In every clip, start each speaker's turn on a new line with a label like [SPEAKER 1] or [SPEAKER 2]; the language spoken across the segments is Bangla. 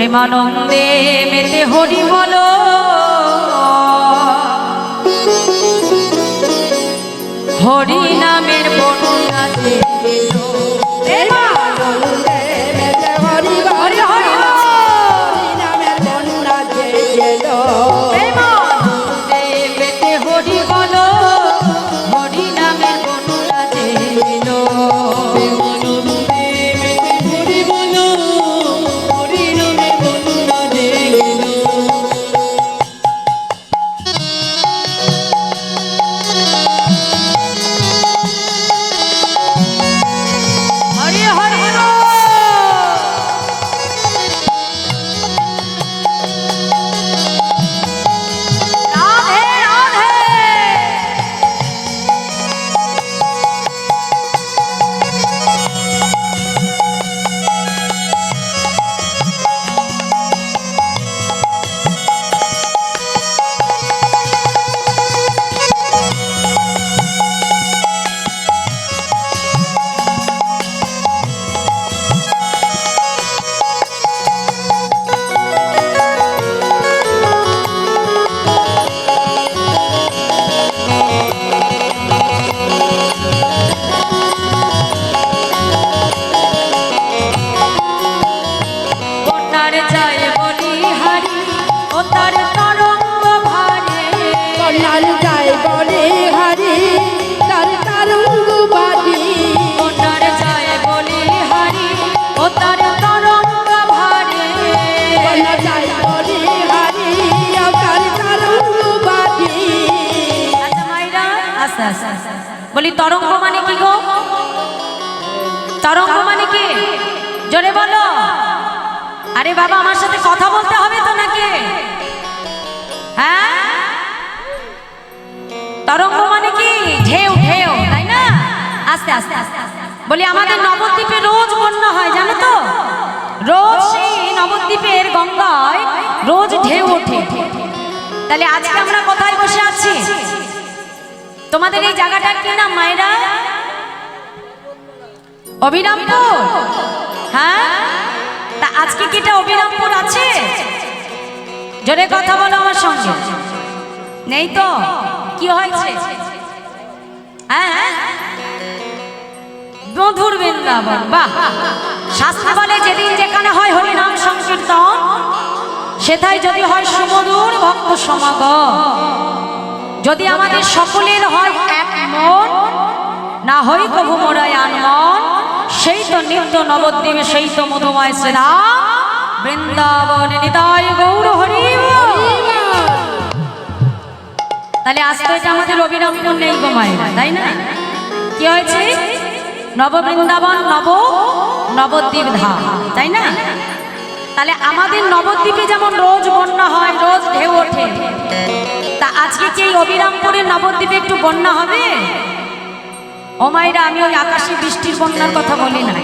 [SPEAKER 1] প্রেমানন্দে মেতে হরি বল হরি নামের বন্যা বলি, তরঙ্গ মানে কি গো? তরঙ্গ মানে কি? জোরে বলো। আরে বাবা, আমার সাথে কথা বলতে হবে তো নাকি? হ্যাঁ? তরঙ্গ মানে কি? ঢেউ ঢেউ, তাই না? আস্তে আস্তে আস্তে। বলি, আমাদের নবদ্বীপে রোজ বন্যা হয়, জানো তো? রোজ সেই নবদ্বীপের গঙ্গায় রোজ ঢেউ ওঠে। তাহলে আজকে আমরা কোথায় বসে আছি? তোমাদের এই জায়গাটার কি নাম, মায়েরা? অবিরামপুর? হ্যাঁ? তা আজকে কি এটা অবিরামপুর আছে? জোরে কথা বলো আমার সঙ্গে। নেই তো? কি হয়েছে? হ্যাঁ মধুর বৃন্দাবন, বাহ! শাস্ত্র বলে যেদিন যেখানে হয় হরিনাম সংকীর্তন, সেথায় যদি হয় সুমধুর ভক্ত সমাগম। যদি আমাদের সকলের হয় এক মন, না হই কভু মোরায় আনমন সেই তো নিত্য নবদ্বীপে, সেই তো মধুময় শ্রীধা বৃন্দাবন হৃদয় গৌর হরি তাহলে আজ তো এটা আমাদের অবিরামপুর নেই গোমায়, তাই না? কি হয়েছে? নব বৃন্দাবন নব, নবদ্বীপ ধাম, তাই না? তাহলে আমাদের নবদ্বীপে যেমন রোজ বন্যা হয়, রোজ ঢেউ ওঠে, তা আজকে কি এই অবিরামপুরের নবদ্বীপে একটু বন্যা হবে? ও মাইরা আমি ওই আকাশে বৃষ্টির বন্যার কথা বলি না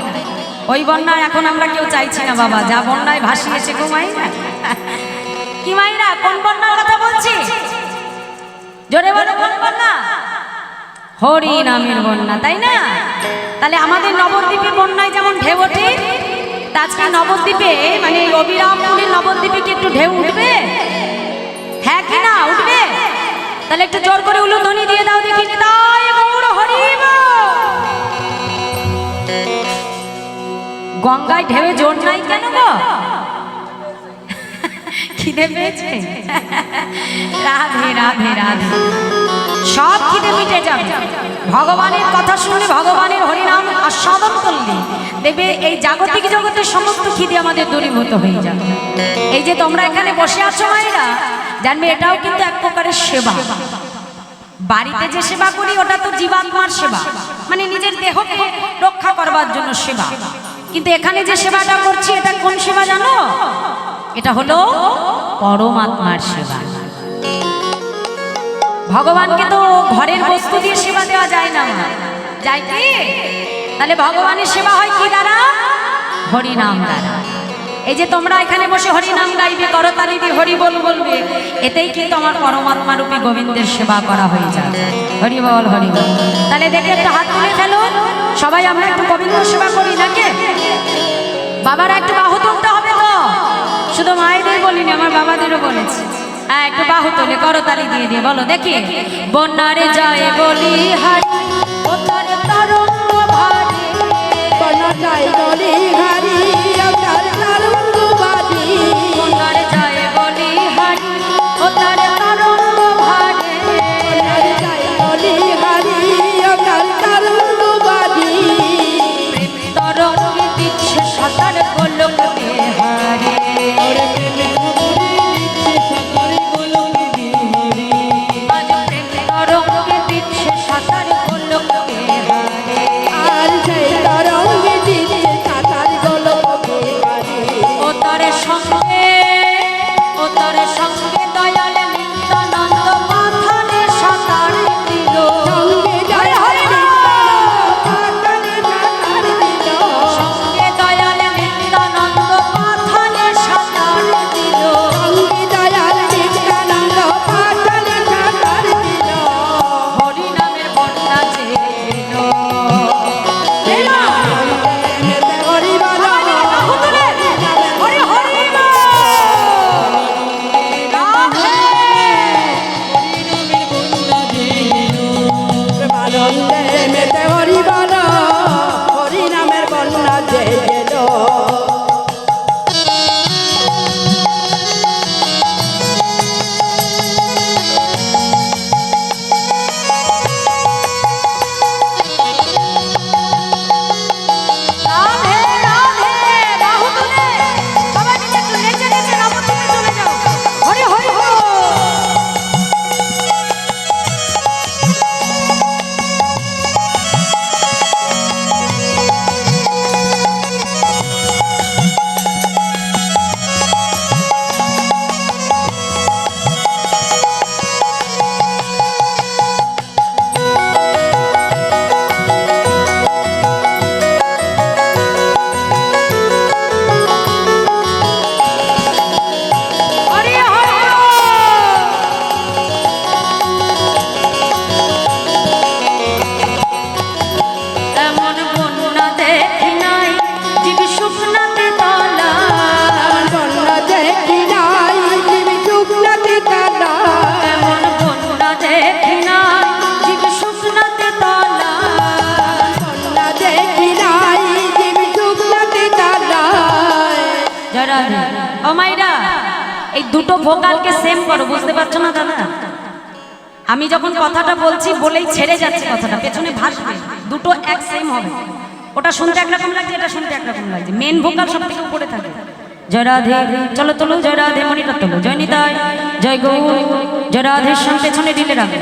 [SPEAKER 1] ওই বন্যা এখন আমরা কেউ চাইছি না, বাবা। যা বন্যায় ভাসিয়েছে গো মাইরা কি মাইরা কোন বন্যার কথা বলছি? জোরে বলো, কোন বন্যা? হরি নামের বন্যা, তাই না? তাহলে আমাদের নবদ্বীপে বন্যায় যেমন ঢেউ ওঠে আজকে নবদ্বীপে মানে অবিরামপুরের নবদ্বীপে কি একটু ঢেউ উঠবে? হ্যাঁ কি না, উঠবে? তাহলে একটু জোর করে উলু ধ্বনি দিয়ে দাও দেখি। তাই গৌড় গঙ্গায় ঢেউ জোর নাই কেন গো? খিদে পেয়েছে? রাধে রাধে রাধে। সব খিদে মিটে যাবে। ভগবানের কথা শুনলে ভগবানের হরিনাম আর আস্বাদন করলে দেখবে এই জাগতিক জগতের সমস্ত খিদে আমাদের দূরীভূত হয়ে যাবে। এই যে তোমরা এখানে বসে আছো মায়েরা, জানবে এটাও কিন্তু এক প্রকারের সেবা। বাড়িতে যে সেবা করি, ওটা তো জীবাত্মার সেবা। মানে নিজের দেহকে রক্ষা করবার জন্য সেবা। কিন্তু এখানে যে সেবাটা করছি, এটা কোন সেবা জানো? এটা হলো পরমাত্মার সেবা। ভগবানকে তো ঘরের বস্তু দিয়ে সেবা দেওয়া যায় না যায় কি? তাহলে ভগবানের সেবা হয় কি দ্বারা? হরিনাম দ্বারা। এই যে তোমরা এখানে বসে হরিনাম গাইবে করতালি দিয়ে হরি বল বলবে, এতেই কিন্তু আমার পরমাত্মা রূপী গোবিন্দের সেবা করা হয়ে যাবে। হরি বল হরি বল। তাহলে দেখে একটু হাত তুলে ফেলো। সবাই আমরা একটু গোবিন্দ সেবা করি নাকি? বাবারা একটু বাহু শুধু মায়েদের বলিনি আমার বাবাদেরও বলেছি। হ্যাঁ একটু বাহু তোলে করতালি দিয়ে দিয়ে বলো দেখি। বন্যারে যায় বলি হারি বন্যার তার
[SPEAKER 2] বলি
[SPEAKER 1] হারি বন্যারে এই দুটো ভোকালকে সেম করো, বুঝতে পারছ না দাদা? আমি যখন কথাটা বলছি, বলেই ছেড়ে যাচ্ছে কথাটা, পেছনে ভাসবে, দুটো এক সেম হবে। ওটা শুনতে একরকম লাগছে, এটা শুনতে একরকম লাগছে। মেন ভোকাল সব থেকে উপরে থাকে। জয় রাধে, চলো তোলো, জয় রাধে তোলো, জয় নিতাই, জয় গৌ জয় রাধের সঙ্গে পেছনে দিলে রাখবে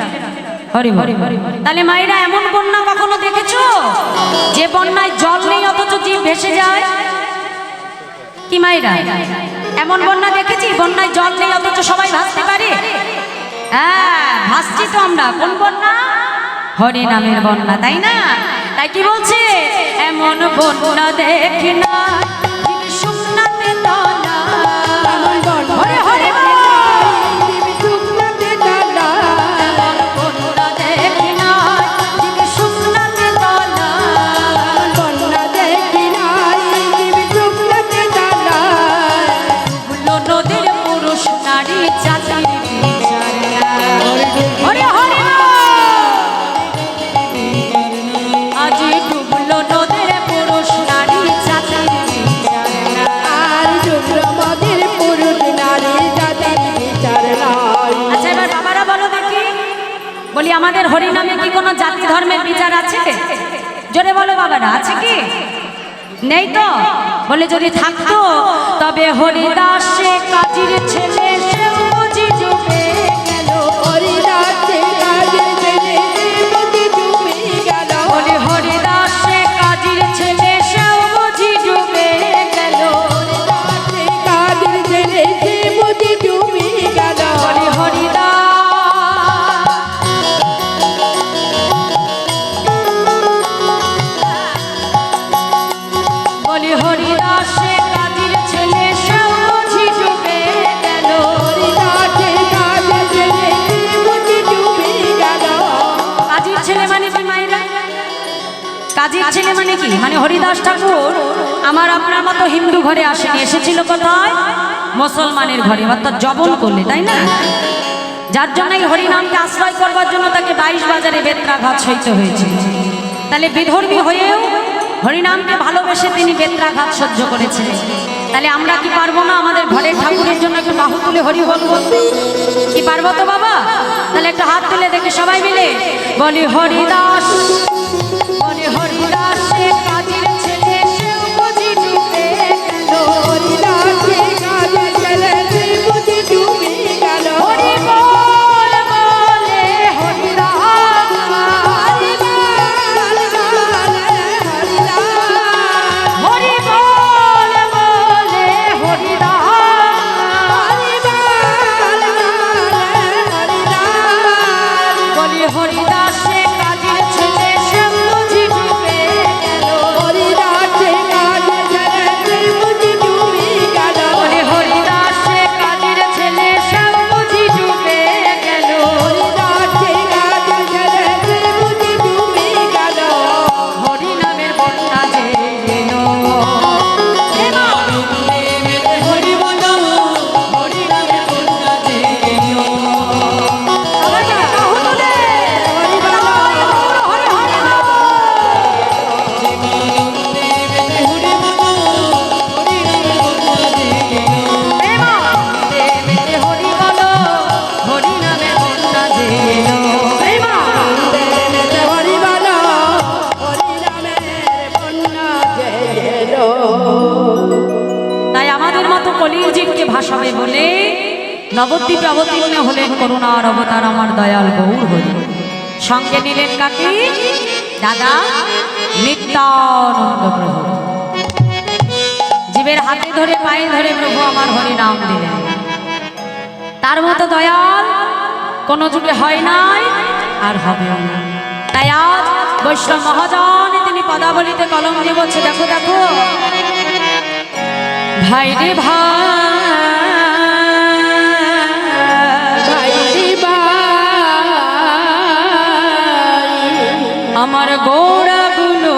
[SPEAKER 1] হরি হরি হরি তাহলে মায়েরা, এমন বন্যা কখনো দেখেছ? যে বন্যায় জল নেই, অথচ জীব ভেসে যায় কি এমন বন্যা দেখেছি, বন্যায় জল নেই, অথচ সবাই ভাসতে পারে। হ্যাঁ ভাসছি তো আমরা। কোন বন্যা? হরি নামের বন্যা, তাই না? তাই কি বলছে? এমন বন্যা দেখি না। হরি নামে কি কোনো জাতি ধর্মের বিচার আছে জোরে বলো বাবারা, আছে কি? নেই তো? বলে যদি থাকতো, তবে হরিদাস কাজির ছেলে মুসলমানের ঘরে, অর্থাৎ জবন করলে, তাই না? যার জন্য হরিনামকে আশ্রয় করবার জন্য তাকে বাইশ বাজারে বেত্রাঘাত সইতে হয়েছিল তাহলে বিধর্মী হয়েও হরিনামকে ভালোবেসে তিনি বেত্রাঘাত সহ্য করেছিলেন তাহলে আমরা কি পারব না আমাদের ঘরের ঠাকুরের জন্য একটু বাহু তুলে হরি বল বলতে? কি পারব তো বাবা? তাহলে একটা হাত তুলে দেখে সবাই মিলে। বলি হরিদাস দাদা, নিত্যানন্দ প্রভু। জীবের হাতে ধরে, পায়ে ধরে প্রভু আমার হরি নাম দিলেন। তার মতো দয়াল কোনো যুগে হয় নাই আর হবেও না। তাই আজ বৈষ্ণব মহাজন তিনি পদাবলিতে কলম দিয়ে বলছে, দেখো দেখো, ভাই রে ভাই গোড়াগুলো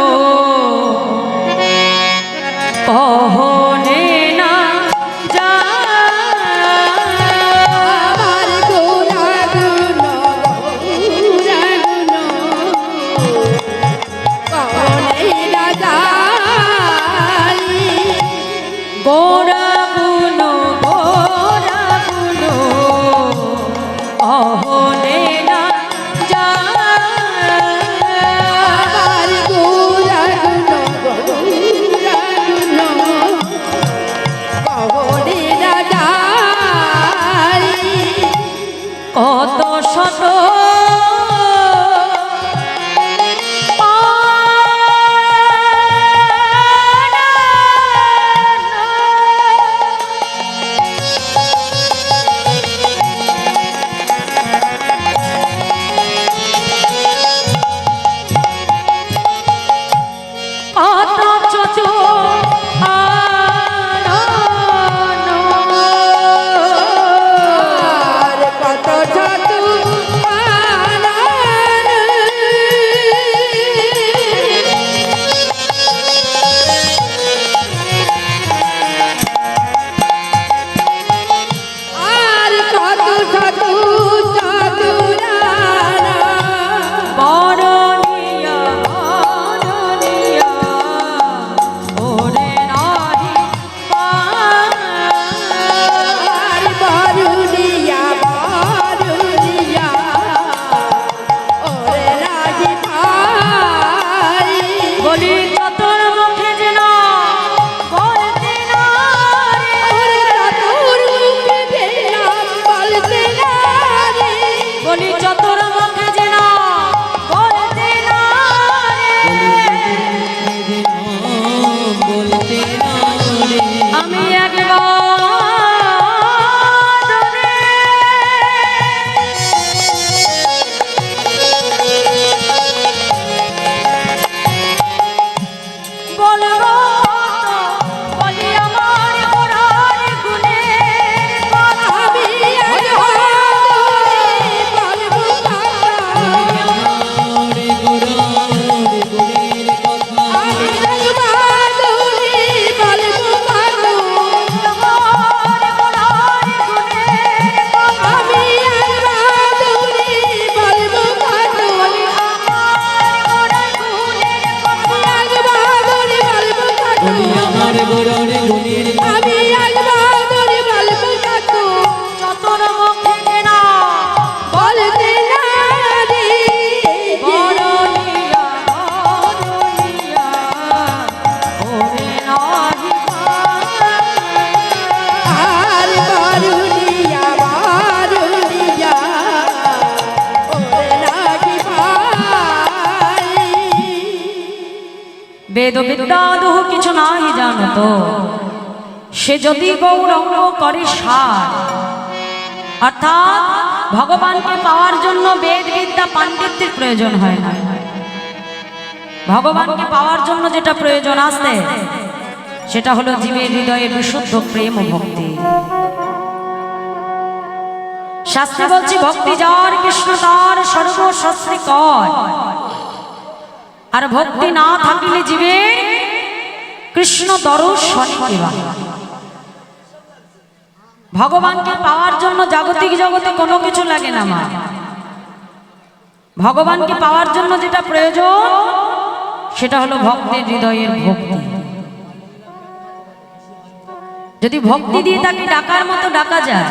[SPEAKER 1] জানত সে যদি গৌরঙ্গ করে সার, অর্থাৎ ভগবানকে পাওয়ার জন্য বেদ বিদ্যা পাণ্ডিত্যের প্রয়োজন হয় না। ভগবানকে পাওয়ার জন্য যেটা প্রয়োজন আছে, সেটা হলো জীবের হৃদয়ে বিশুদ্ধ প্রেম ও ভক্তি। শাস্ত্রে বলছি, ভক্তি যার কৃষ্ণ, তার সর্বশাস্ত্রী কর আর ভক্তি না থাকলে জীবের কৃষ্ণ দর্শন ভগবানকে পাওয়ার জন্য জাগতিক জগতে কোনো কিছু লাগে না, মা। ভগবানকে পাওয়ার জন্য যেটা প্রয়োজন, সেটা হলো ভক্তের হৃদয়ের ভক্তি। যদি ভক্তি দিয়ে তাকে ডাকার মতো ডাকা যায়,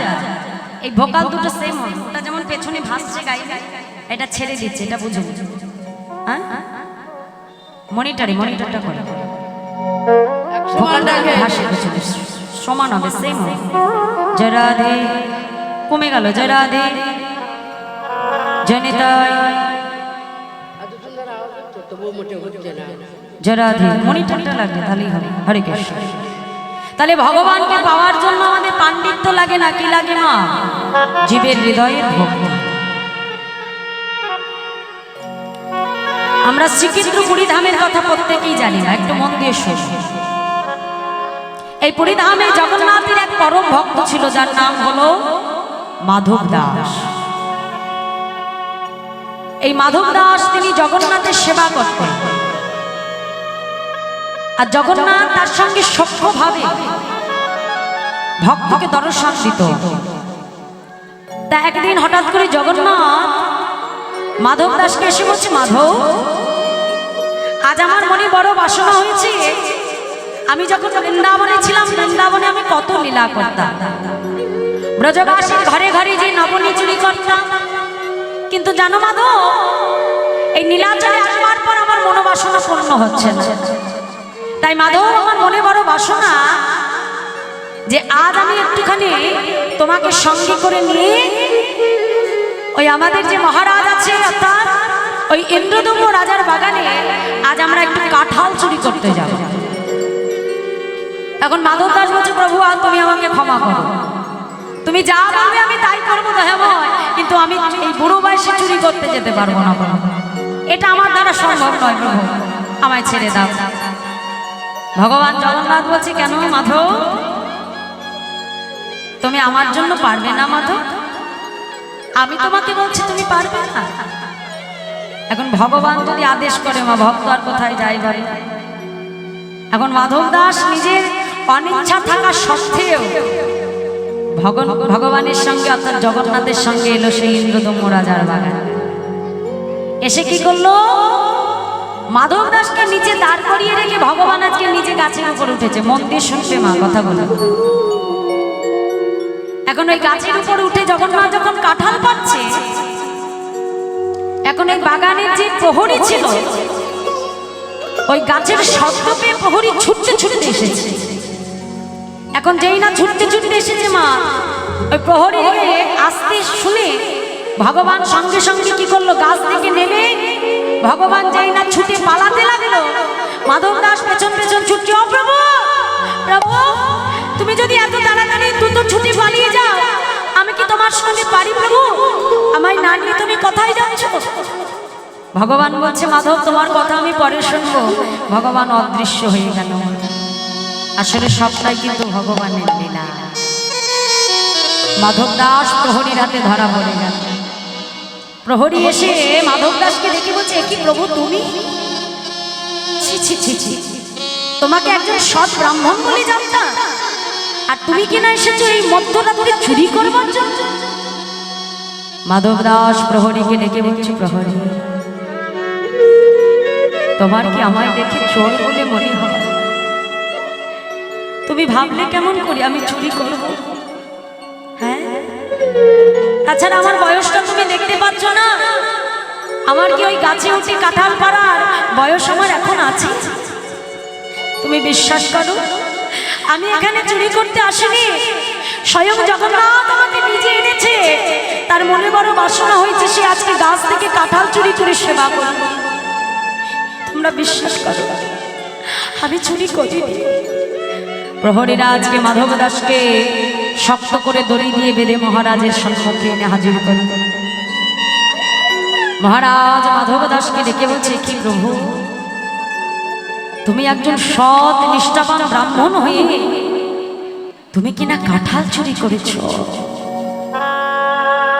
[SPEAKER 1] এই ভোকাল দুটো সেম ওটা যেমন পেছনে ভাসছে গাইবে এটা ছেড়ে দিচ্ছে, এটা বুঝো। হ্যাঁ? মনিটারি মনিটরটা করে। সমান হবে সেম জয় রাধে, কমে গেল, জয় রাধে।
[SPEAKER 2] না
[SPEAKER 1] জয় রাধে মনিটরটা লাগবে তাহলেই হবে, হরে কৃষ্ণ। তাহলে ভগবানকে পাওয়ার জন্য আমাদের পাণ্ডিত্য লাগে না, কি লাগে মা? জীবের হৃদয়ের ভক্তি আমরা শ্রীক্ষেত্র পুরীধামের কথা প্রত্যেকেই জানি না, একটু মন দিয়ে শোন। এই পুরীধামে জগন্নাথের এক পরম ভক্ত ছিল, যার নাম হলো মাধব দাস। এই মাধব দাস তিনি জগন্নাথের সেবা করতেন। আর জগন্নাথ তার সঙ্গে সভ্যভাবে ভক্তকে দর্শন দিত। তা একদিন হঠাৎ করে জগন্নাথ মাধব দাসকে এসে বলছি, মাধব, আজ আমার মনে বড় বাসনা হয়েছে। আমি যখন বৃন্দাবনে ছিলাম, বৃন্দাবনে আমি কত লীলা করতাম। ব্রজবাসীর ঘরে ঘরে যে নবনী চুরি করতাম। কিন্তু জানো মাধব, এই নীলাচলে আসবার পর আমার মনোবাসনা পূর্ণ হচ্ছে না। তাই মাধব, আমার মনে বড় বাসনা যে আজ আমি একটুখানি তোমাকে সঙ্গে করে নিয়ে ওই আমাদের যে মহারাজ আছে অর্থাৎ ওই ইন্দ্রদম্ভ রাজার বাগানে আজ আমরা একটু কাঁঠাল চুরি করতে যাব। এখন মাধব দাস বলছে, প্রভু, আর তুমি আমাকে ক্ষমা করো। তুমি যা বলবে আমি তাই করব, দয়াময়। কিন্তু আমি এই বুড়ো বয়সে চুরি করতে যেতে পারব না এটা আমার দ্বারা সম্ভব নয়, প্রভু। আমায় ছেড়ে দাও। ভগবান জগন্নাথ বলছে, কেন মাধব? তুমি আমার জন্য পারবে না, মাধব। আমি তোমাকে বলছি, তুমি পারবে না। এখন ভগবান যদি আদেশ করে, মা, ভক্ত আর কোথায় যাই বলে? এখন মাধব দাস নিজের অনিচ্ছা থাকা সত্ত্বেও ভগবানের সঙ্গে অর্থাৎ জগন্নাথের সঙ্গে এলো সেই ইন্দ্রদম্য রাজার বাগান। এসে কি করল? মাধব দাসকে নিচে দাঁড় করিয়ে রেখে ভগবান আজকে নিজে গাছের উপর উঠেছে। মন্দির শুনছে মা, কথা বলে। এখন ওই গাছের উপর উঠে জগন্নাথ যখন কাঁঠাল পাচ্ছে, এখন ওই বাগানের যে প্রহরী ছিল, ওই গাছের শব্দ পেয়ে প্রহরী ছুটতে ছুটতে এসেছে। এখন যেই না ছুটতে ছুটতে এসেছে মা, ওই প্রহরী আসতে শুনে ভগবান সঙ্গে সঙ্গে কি করল? গাছ থেকে নেমে ভগবান যেই না ছুটে পালাতে লাগল মাধব দাস পেছন পেছন ছুটছে, ও প্রভু প্রভু, তুমি যদি এত তাড়াতাড়ি দ্রুত ছুটে পালিয়ে যাও। আমি কি তোমার সঙ্গে পারি প্রভু? আমায় না নিয়ে তুমি কোথায় যাচ্ছ? ভগবান বলছে, মাধব, তোমার কথা আমি পরে শুনব। ভগবান অদৃশ্য হয়ে গেল। আসলে সবটাই কিন্তু ভগবানের লীলা। মাধব দাস প্রহরীর হাতে ধরা পড়ে গেল। প্রহরী এসে মাধব দাসকে দেখে বলছে, "এ কি প্রভু তুমি? ছি ছি ছি ছি। তোমাকে একজন সৎ ব্রাহ্মণ বলে জানতাম। আর তুমি কিনা এসেছ এই মধ্যরাত্রে চুরি করবার জন্য? মাধব দাস, প্রহরীকে ডেকে বলছে, প্রহরী, তোমার কি আমায় দেখে চোর বলে মনে হয়? তুমি ভাবলে কেমন করি আমি চুরি করব? হ্যাঁ? তাছাড়া আমার বয়সটা তুমি দেখতে পাচ্ছ না। আমার কি ওই গাছে উঠে কাঁঠাল পাড়ার বয়স আমার এখন আছে? তুমি বিশ্বাস করো? আমি এখানে চুরি করতে আসিনি। স্বয়ং জগন্নাথ আমাকে নিজে এনেছে। তার মনে বড় বাসনা হয়েছে সে আজকে গাছ থেকে কাঁঠাল চুরি করে সেবা করবে। তোমরা বিশ্বাস করো, আমি চুরি করি প্রহরীরা আজকে মাধব দাসকে শক্ত করে দড়ি দিয়ে বেঁধে মহারাজের সম্মুখে এনে হাজির করল মহারাজ মাধব দাসকে ডেকে বলছে, কি প্রভু তুমি একজন সৎ, নিষ্ঠাবান ব্রাহ্মণ হয়ে তুমি কিনা কাঁঠাল চুরি করেছ?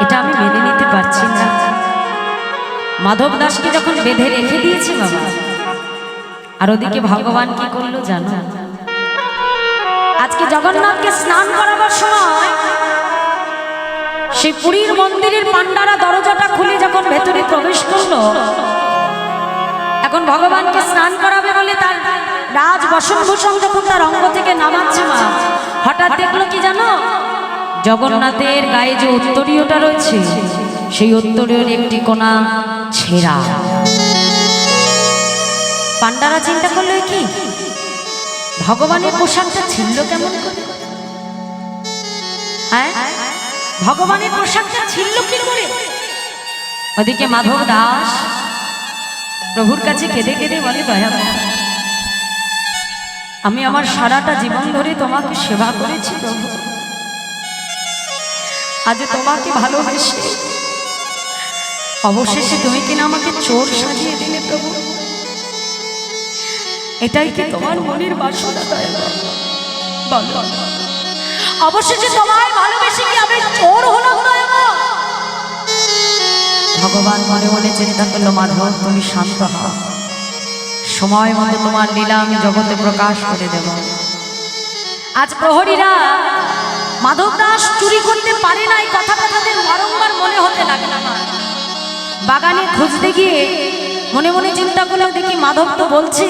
[SPEAKER 1] এটা আমি মেনে নিতে পারছি না। মাধব দাসকে যখন বেঁধে রেখে দিয়েছে বাবা, আর ওদিকে ভগবান কি করল জানো? আজকে জগন্নাথকে স্নান করাবার সময় সেই পুরীর মন্দিরের পান্ডারা দরজাটা খুলে যখন ভেতরে প্রবেশ করল এখন ভগবানকে স্নান করাবে বলে তার রাজ বসনভূষণ যখন তার অঙ্গ থেকে নামাচ্ছে মা। হঠাৎ দেখল কি জানো? জগন্নাথের গায়ে যে উত্তরীয়টা রয়েছে, সেই উত্তরীয়ের একটি কোনা ছেঁড়া। পান্ডারা চিন্তা করল কি? ভগবানের পোশাকটা ছিল কেমন হ্যাঁ? ভগবানের পোশাকটা ছিল কি করে? ওদিকে মাধব দাস প্রভুর কাছে কেঁদে কেঁদে বলে, দয়া আমি আমার সারাটা জীবন ধরে তোমাকে সেবা করেছি প্রভু। আজ তোমাকে ভালোবেসে অবশেষে তুমি কিনা আমাকে চোর সাজিয়ে দিলে প্রভু। এটাই কি তোমার মনের বাসনা, দয়া বলো। অবশেষে তোমায় ভালোবেসে কি আমি চোর হলাম, দয়া ভগবান মনে মনে চিন্তা করল, মাধব, তুমি শান্ত হও। সময় মতো তোমার লীলা আমি জগতে প্রকাশ করে দেব। আজ প্রহরীরা মাধব দাস চুরি করতে পারে নাই এই কথাটা তাদের বারংবার মনে হতে লাগে না বাগানে খুঁজতে গিয়ে মনে মনে চিন্তা করল, দেখি মাধব তো বলছে,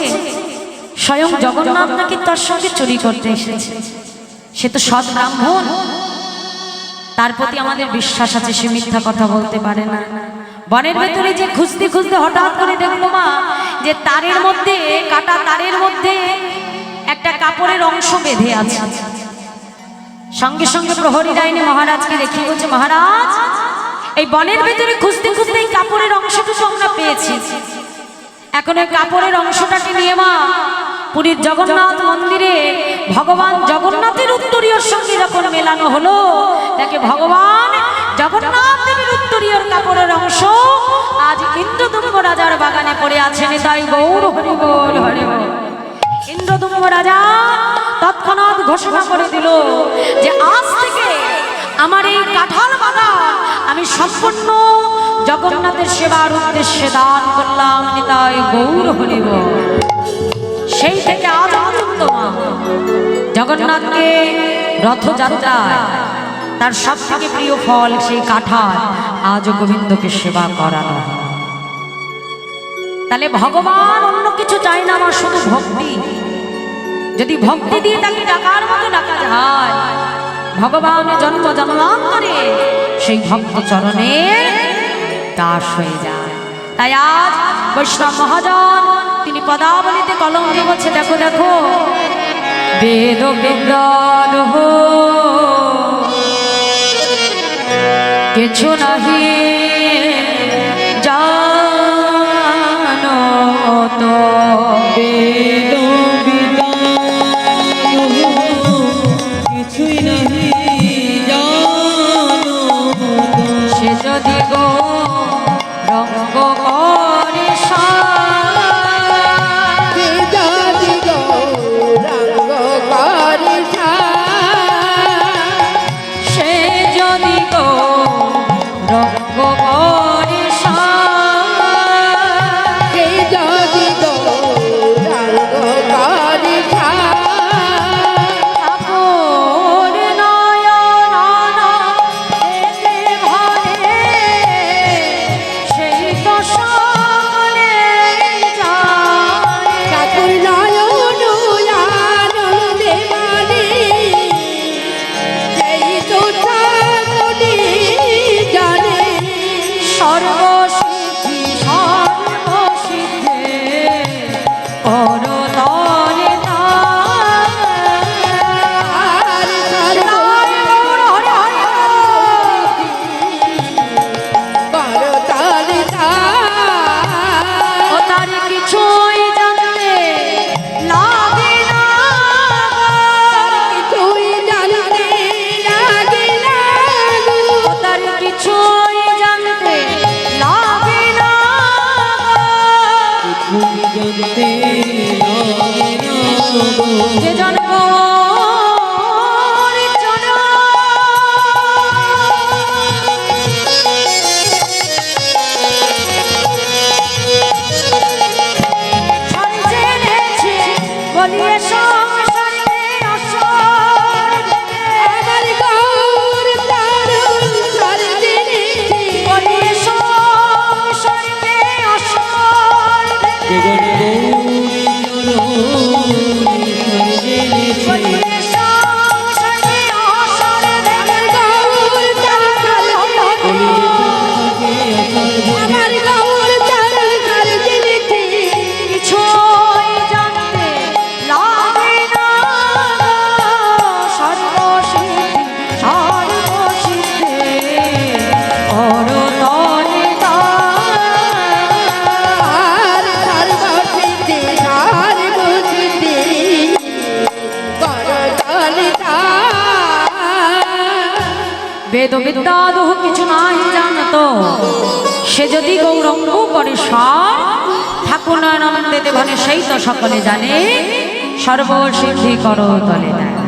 [SPEAKER 1] স্বয়ং জগন্নাথ নাকি তার সঙ্গে চুরি করতে এসেছে। সে তো সৎ ব্রাহ্মণ। তার প্রতি আমাদের বিশ্বাস আছে, সে মিথ্যা কথা বলতে পারে না। বনের ভেতরে যে খুঁজতে খুঁজতে হঠাৎ করে দেখল মা, যে তারের মধ্যে, কাটা তারের মধ্যে একটা কাপড়ের অংশ বেঁধে আছে। সঙ্গে সঙ্গে প্রহরী ডাইনে মহারাজকে দেখি বলছে, মহারাজ, এই বনের ভেতরে খুঁজতে খুঁজতে এই কাপড়ের অংশটুকু আমরা পেয়েছি। এখন ওই কাপড়ের অংশটাকে নিয়ে মা, পুরীর জগন্নাথ মন্দিরে ভগবান জগন্নাথের উত্তরীয়র সঙ্গে যখন মেলানো হলো, তাকে ভগবান জগন্নাথ দেবের উত্তরীয়র কাপড়ের অংশ। আজ ইন্দ্রদুম্ব রাজার বাগানে পড়ে আছেন তাই গৌর হরি বল হরি ইন্দ্রদুম্ব রাজা তৎক্ষণাৎ ঘোষণা করে দিল যে আজ থেকে আমার এই কাঁঠাল বাগান আমি সম্পূর্ণ জগন্নাথের সেবার উদ্দেশ্যে দান করলাম নিতাই গৌর হরিব সেই থেকে আজ পর্যন্ত জগন্নাথকে রথযাত্রায় তার সব থেকে প্রিয় ফল সেই কাঁঠাল। আজ গোবিন্দকে সেবা করানো তাহলে ভগবান অন্য কিছু চায় না আমার শুধু ভক্তি। যদি ভক্তি দিয়ে তাকে ডাকার মতো ডাকা যায়, ভগবান জন্ম জন্মান্তরে সেই ভক্ত চরণে দাস হয়ে যায়। তাই আজ বৈষ্ণব মহাজন, তিনি পদাবলিতে কলম দিয়ে বলছে, দেখো দেখো, বেদ বিজ্ঞান হো কিছু নাহি। জানো তো
[SPEAKER 3] chegou, chegou.
[SPEAKER 1] সে যদি
[SPEAKER 2] গৌরঙ্গ
[SPEAKER 1] করে
[SPEAKER 2] সব,
[SPEAKER 1] ঠাকুর নয়নন্দে দেবনে সেই তো সকলে জানে, সর্বসিদ্ধি করো তলে দেয়